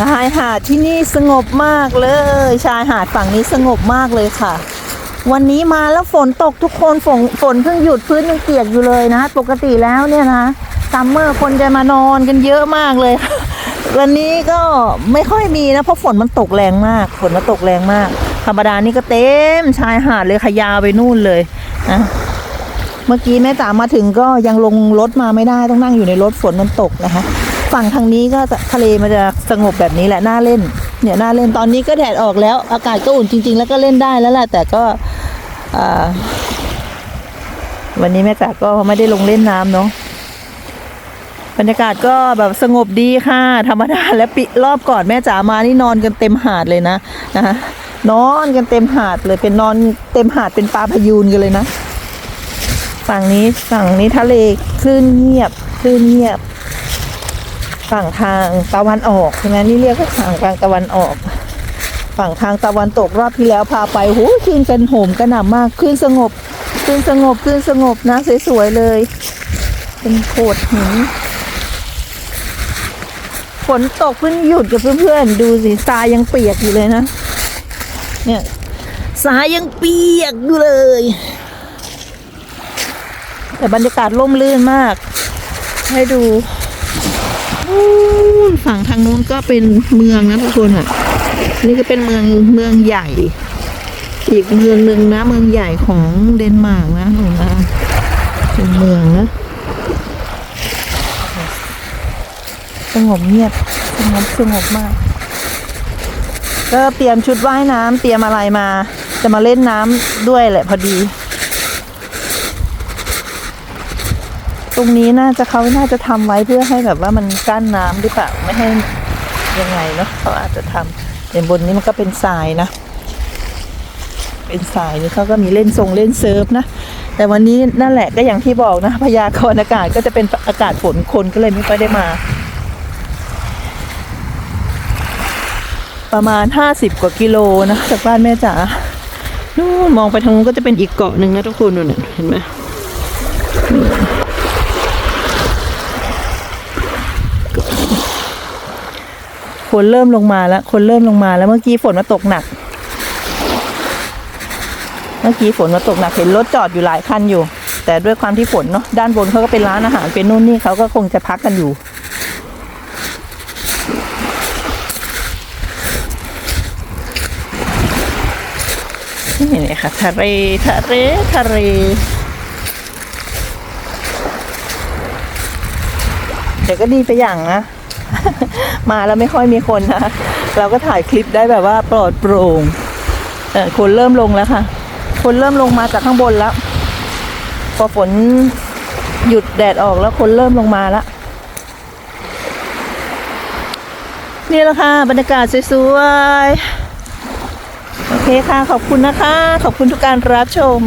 ชายหาดที่นี่สงบมากเลย ชายหาดฝั่งนี้สงบมากเลยค่ะ วันนี้มาแล้วฝนตกทุกคนฝนฝนเพิ่งหยุดพื้นยังเปียกอยู่เลยนะปกติแล้วเนี่ยนะซัมเมอร์คนจะมานอนกันเยอะมากเลย วันนี้ก็ไม่ค่อยมีนะเพราะฝนมันตกแรงมากฝนมันตกแรงมาก ธรรมดานี่ก็เต็มชายหาดเลยขยาวไปนู่นเลยนะเมื่อกี้แม่จ๋ามาถึงก็ยังลงรถมาไม่ได้ต้องนั่งอยู่ในรถฝนมันตกนะคะ ฝั่งทางนี้ก็ทะเลมันจะสงบแบบนี้แหละน่าเล่น เนี่ยน่าเล่นตอนนี้ก็แดดออกแล้ว อากาศก็อุ่นจริง ๆ แล้วก็เล่นได้แล้วแหละแต่ก็วันนี้แม่จ๋าก็ไม่ได้ลงเล่นน้ำเนาะบรรยากาศก็แบบสงบดีค่ะ ธรรมดาและปิรอบก่อนแม่จ๋ามานี่นอนกันเต็มหาดเลยนะนะคะนอนกันเต็มหาดเลยเป็นนอนเต็มหาดเป็นปลาพยูนกันเลยนะ ฝั่งนี้ฝั่งนี้ทะเลคลื่นเงียบคลื่นเงียบ ฝั่งทางตะวันออกใช่ไหมนี่เรียกว่าฝั่งทางตะวันออก ฝั่งทางตะวันตกรอบที่แล้วพาไปหูคลื่นกันโหมกระหน่ำมากคลืนสงบคลืนสงบคลืนสงบนะสวยๆเลย เป็นโขดหินฝนตกเพิ่งหยุดกับเพื่อนๆดูสิทรายยังเปียกอยู่เลยนะ เนี่ยทรายยังเปียกอยู่เลย แต่บรรยากาศร่มรื่นมาก ให้ดู ฝั่งทางนู้นก็เป็นเมืองนะทุกคนอะ นี่ก็เป็นเมืองเมืองใหญ่ อีกเมืองหนึ่งนะ เมืองใหญ่ของเดนมาร์กนะหนูนะเป็นเมืองนะสงบเงียบสงบสงบมาก ก็เตรียมชุดว่ายน้ำเตรียมอะไรมา จะมาเล่นน้ำด้วยแหละพอดี ตรงนี้น่าจะเขาน่าจะทำไว้เพื่อให้แบบว่ามันกั้นน้ำหรือเปล่าไม่ให้ยังไงเนาะเขาอาจจะทำแต่บนนี้มันก็เป็นทรายนะ เป็นทรายนี่เขาก็มีเล่นทรงเล่นเซิร์ฟนะแต่วันนี้นั่นแหละก็อย่างที่บอกนะพยากรณ์อากาศก็จะเป็นอากาศฝนคนก็เลยไม่ค่อยได้มา ประมาณห้าสิบกว่ากิโลนะจากบ้านแม่จ๋านู่นมองไปทางนู้นก็จะเป็นอีกเกาะหนึ่งนะทุกคนนู่นนเห็นไหม ฝนเริ่มลงมาแล้ว คนเริ่มลงมาแล้วเมื่อกี้ฝนมาตกหนัก เมื่อกี้ฝนมาตกหนักเห็นรถจอดอยู่หลายคันอยู่ แต่ด้วยความที่ฝนเนาะด้านบนเขาก็เป็นร้านอาหารเป็นนู่นนี่เขาก็คงจะพักกันอยู่นี่เลยค่ะทะเลทะเลทะเลเดี๋ยวก็ดีไปอย่างนะ มาแล้วไม่ค่อยมีคนนะ เราก็ถ่ายคลิปได้แบบว่าปลอดโปร่งเออคนเริ่มลงแล้วค่ะ คนเริ่มลงมาจากข้างบนแล้ว พอฝนหยุดแดดออกแล้วคนเริ่มลงมาแล้วนี่แหละค่ะ บรรยากาศสวยๆ โอเคค่ะ ขอบคุณนะคะ ขอบคุณทุกการรับชม